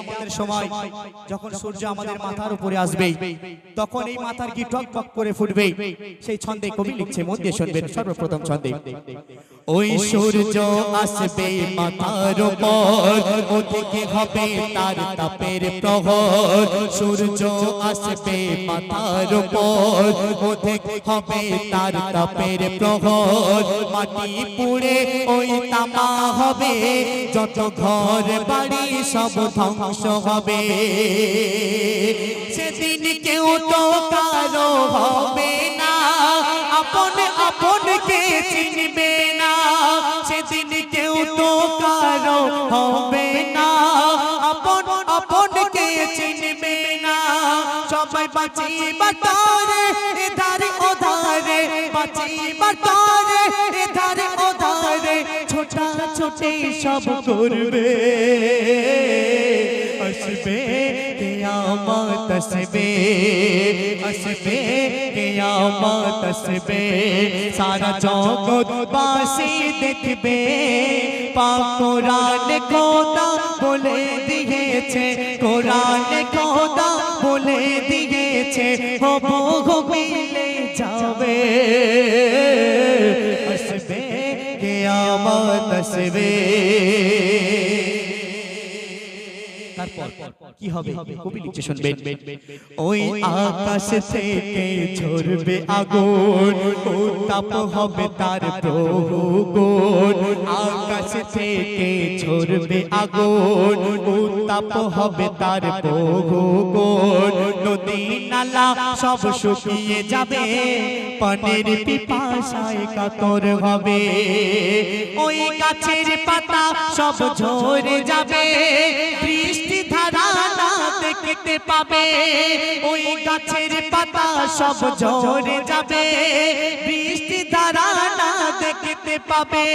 আমাদের সময় যখন সূর্য আমাদের মাথার উপরে আসবে, তখন এই মাথার কি টক টক করে ফুটবে? সেই ছন্দে কবি লিখছে, মন দিয়ে শুনবেন, সর্বপ্রথম ছন্দে। ওই সূর্য আসবে মাথার উপর, ওদিকে হবে তার তাপের প্রহর। সূর্য আসবে মাথার উপর, ওদিকে হবে তার তাপের প্রহর। মাটি পুড়ে ওই তামা হবে, যত ঘর বাড়ি সব ধ্বংস হবে। সেদিন কেউ তো কারও হবে না। আপন আপনকে চিনবে না। সেদিন কেউ তো কারও হবে না। আপন আপনকে চিনবে না। সবাই বাঁচি বাতারে এধারে ওধারে। বাঁচি বাতারে এধারে ওধারে। ছোটা ছোটে সব করবে। কিয়ামত আসবে আসবে কিয়ামত আসবে সারা জগৎ বাসি দেখবে পাক কোরআন খোদা বলে দিয়েছে কোরআন খোদা বলে দিয়েছে হব মিলে যাবে আসবে কিয়ামত আসবে তারপর কি হবে? কবি লিখছে শুনবেন ওই আকাশ থেকে ঝরবে আগুন। উত্তাপ হবে তার প্রভুগুণ আকাশ থেকে ঝরবে আগুন। উত্তাপ হবে তার প্রভুগুণ নদী নালা সব শুকিয়ে যাবে। পানির পিপাসায় কাতর হবে। ওই গাছের পাতা সব ঝরে যাবে। দেখতে পাবে। ওই গাছের পাতা সব ঝরে যাবে। বৃষ্টি ধারা না দেখতে পাবে।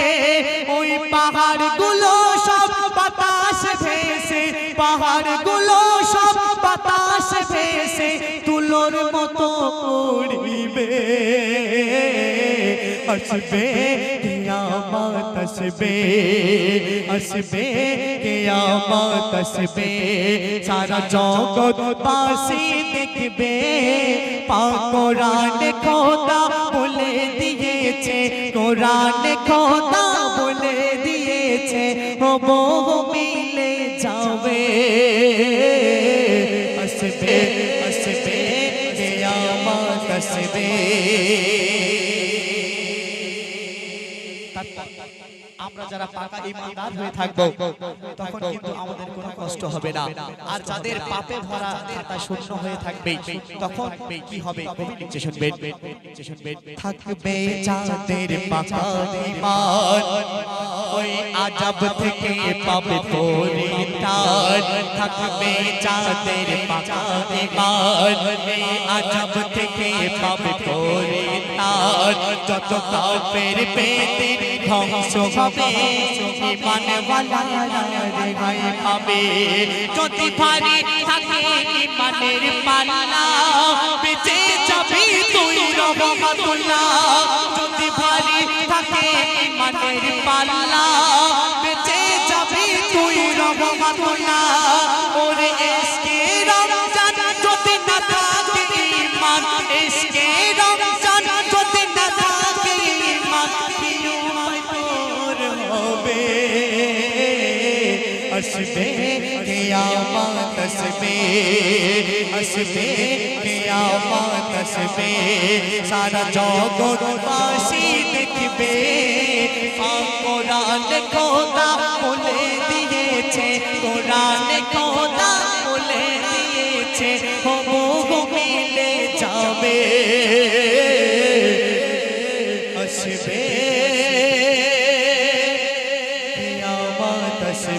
ওই পাহাড়গুলো সব বাতাস ভেসে। পাহাড়গুলো সব বাতাস ভেসে। তুলোর মতো উড়িবে। আসবে কিয়ামত আসবে আসবে কিয়ামত আসবে সারা জগৎ বাসি দেখবে পাক কোরআন খোদা বলে দিয়েছে কোরআন খোদা বলে দিয়েছে হব মিলে যাবে আসবে আসবে কিয়ামত আসবে আমরা যারা পাকা ইমানদার হয়ে থাকব তখন কিন্তু আমাদের কোনো কষ্ট হবে না। আর যাদের পাপে ভরা খাতা শূন্য হয়ে থাকবে তখন কি হবে? লিখছে শুনবেন লিখছে শুনবেন থাকবে যাদের পাকা ইমান ওই আজব থেকে পাবে পরিত্রাণ থাকবে যাদের পাকা ইমান এই আজব থেকে পাবে পরিত্রাণ যত কাফের পেতে ধ্বংস হবে। ইমান ওয়ালা রেহাই পাবে। যদি ভারী থাকে ইমানের পাল্লা, বেঁচে যাবি তুই রহমাতুল্লাহ। যদি ভারী থাকে ইমানের পাল্লা, বেঁচে যাবি তুই রহমাতুল্লাহ। ওরে এসকে রমজান, যদি না থাকে ইমান এসকে আসবে কিয়ামত আসবে আসবে কিয়ামত আসবে সারা জগৎ বাসি দেখবে কোরআন খোদা বলে দিয়েছে কোরআন খোদা বলে দিয়েছে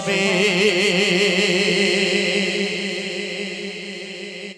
আসবে কিয়ামত আসবে